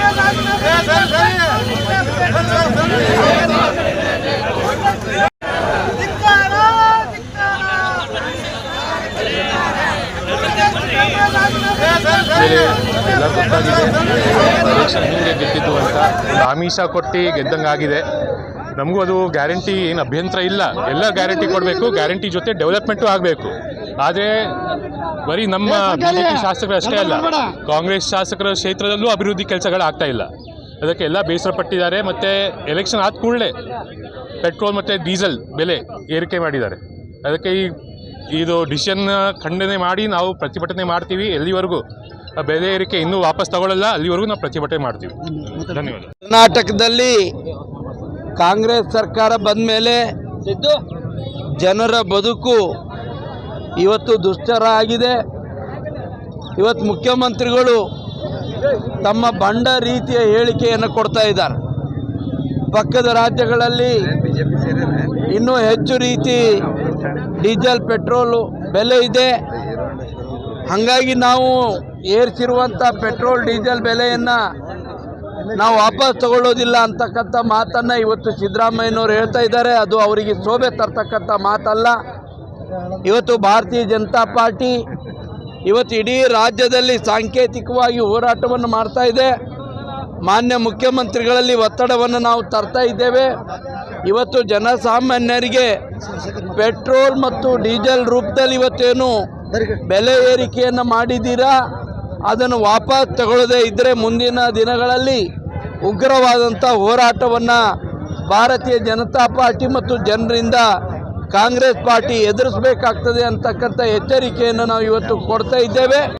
ಅಂತ ಆಮಿಷ ಕೊಟ್ಟು ಗೆದ್ದಂಗೆ ಆಗಿದೆ ನಮಗೂ ಅದು ಗ್ಯಾರಂಟಿ ಏನು ಅಭ್ಯಂತರ ಇಲ್ಲ. ಎಲ್ಲ ಗ್ಯಾರಂಟಿ ಕೊಡಬೇಕು, ಗ್ಯಾರಂಟಿ ಜೊತೆ ಡೆವಲಪ್ಮೆಂಟು ಆಗಬೇಕು. ಆದರೆ ಬರೀ ನಮ್ಮ ಬಿ ಜೆ ಪಿ ಶಾಸಕರು ಅಷ್ಟೇ ಅಲ್ಲ ಕಾಂಗ್ರೆಸ್ ಶಾಸಕರ ಕ್ಷೇತ್ರದಲ್ಲೂ ಅಭಿವೃದ್ಧಿ ಕೆಲಸಗಳು ಆಗ್ತಾ ಇಲ್ಲ. ಅದಕ್ಕೆ ಎಲ್ಲ ಬೇಸರ ಪಟ್ಟಿದ್ದಾರೆ ಮತ್ತು ಎಲೆಕ್ಷನ್ ಆದ ಕೂಡಲೇ ಪೆಟ್ರೋಲ್ ಮತ್ತು ಡೀಸೆಲ್ ಬೆಲೆ ಏರಿಕೆ ಮಾಡಿದ್ದಾರೆ. ಅದಕ್ಕೆ ಈ ಇದು ಡಿಸಿಷನ್ ಖಂಡನೆ ಮಾಡಿ ನಾವು ಪ್ರತಿಭಟನೆ ಮಾಡ್ತೀವಿ ಎಲ್ಲಿವರೆಗೂ ಆ ಬೆಲೆ ಏರಿಕೆ ಇನ್ನೂ ವಾಪಸ್ ತಗೊಳ್ಳಲ್ಲ ಅಲ್ಲಿವರೆಗೂ ನಾವು ಪ್ರತಿಭಟನೆ ಮಾಡ್ತೀವಿ. ಧನ್ಯವಾದ. ಕರ್ನಾಟಕದಲ್ಲಿ ಕಾಂಗ್ರೆಸ್ ಸರ್ಕಾರ ಬಂದ ಮೇಲೆ ಜನರ ಬದುಕು ಇವತ್ತು ದುಷ್ಟರ ಆಗಿದೆ. ಇವತ್ತು ಮುಖ್ಯಮಂತ್ರಿಗಳು ತಮ್ಮ ಬಂಡ ರೀತಿಯ ಹೇಳಿಕೆಯನ್ನು ಕೊಡ್ತಾ ಇದ್ದಾರೆ. ಪಕ್ಕದ ರಾಜ್ಯಗಳಲ್ಲಿ ಇನ್ನೂ ಹೆಚ್ಚು ರೀತಿ ಡೀಸೆಲ್, ಪೆಟ್ರೋಲು ಬೆಲೆ ಇದೆ. ಹಾಗಾಗಿ ನಾವು ಏರಿಸಿರುವಂಥ ಪೆಟ್ರೋಲ್, ಡೀಸೆಲ್ ಬೆಲೆಯನ್ನು ನಾವು ವಾಪಸ್ ತಗೊಳ್ಳೋದಿಲ್ಲ ಅಂತಕ್ಕಂಥ ಮಾತನ್ನು ಇವತ್ತು ಸಿದ್ದರಾಮಯ್ಯನವರು ಹೇಳ್ತಾ ಇದ್ದಾರೆ. ಅದು ಅವರಿಗೆ ಶೋಭೆ ತರ್ತಕ್ಕಂಥ ಮಾತಲ್ಲ. ಇವತ್ತು ಭಾರತೀಯ ಜನತಾ ಪಾರ್ಟಿ ಇವತ್ತು ಇಡೀ ರಾಜ್ಯದಲ್ಲಿ ಸಾಂಕೇತಿಕವಾಗಿ ಹೋರಾಟವನ್ನು ಮಾಡ್ತಾ ಇದೆ. ಮಾನ್ಯ ಮುಖ್ಯಮಂತ್ರಿಗಳಲ್ಲಿ ಒತ್ತಡವನ್ನು ನಾವು ತರ್ತಾ ಇದ್ದೇವೆ. ಇವತ್ತು ಜನಸಾಮಾನ್ಯರಿಗೆ ಪೆಟ್ರೋಲ್ ಮತ್ತು ಡೀಸೆಲ್ ರೂಪದಲ್ಲಿ ಇವತ್ತೇನು ಬೆಲೆ ಏರಿಕೆಯನ್ನು ಮಾಡಿದ್ದೀರಾ? ಅದನ್ನು ವಾಪಸ್ ತಗೊಳ್ಳದೇ ಇದ್ದರೆ ಮುಂದಿನ ದಿನಗಳಲ್ಲಿ ಉಗ್ರವಾದಂಥ ಹೋರಾಟವನ್ನು ಭಾರತೀಯ ಜನತಾ ಪಾರ್ಟಿ ಮತ್ತು ಜನರಿಂದ ಕಾಂಗ್ರೆಸ್ ಪಾರ್ಟಿ ಎದುರಿಸಬೇಕಾಗ್ತದೆ ಅಂತಕ್ಕಂಥ ಎಚ್ಚರಿಕೆಯನ್ನು ನಾವು ಇವತ್ತು ಕೊಡ್ತಾ ಇದ್ದೇವೆ.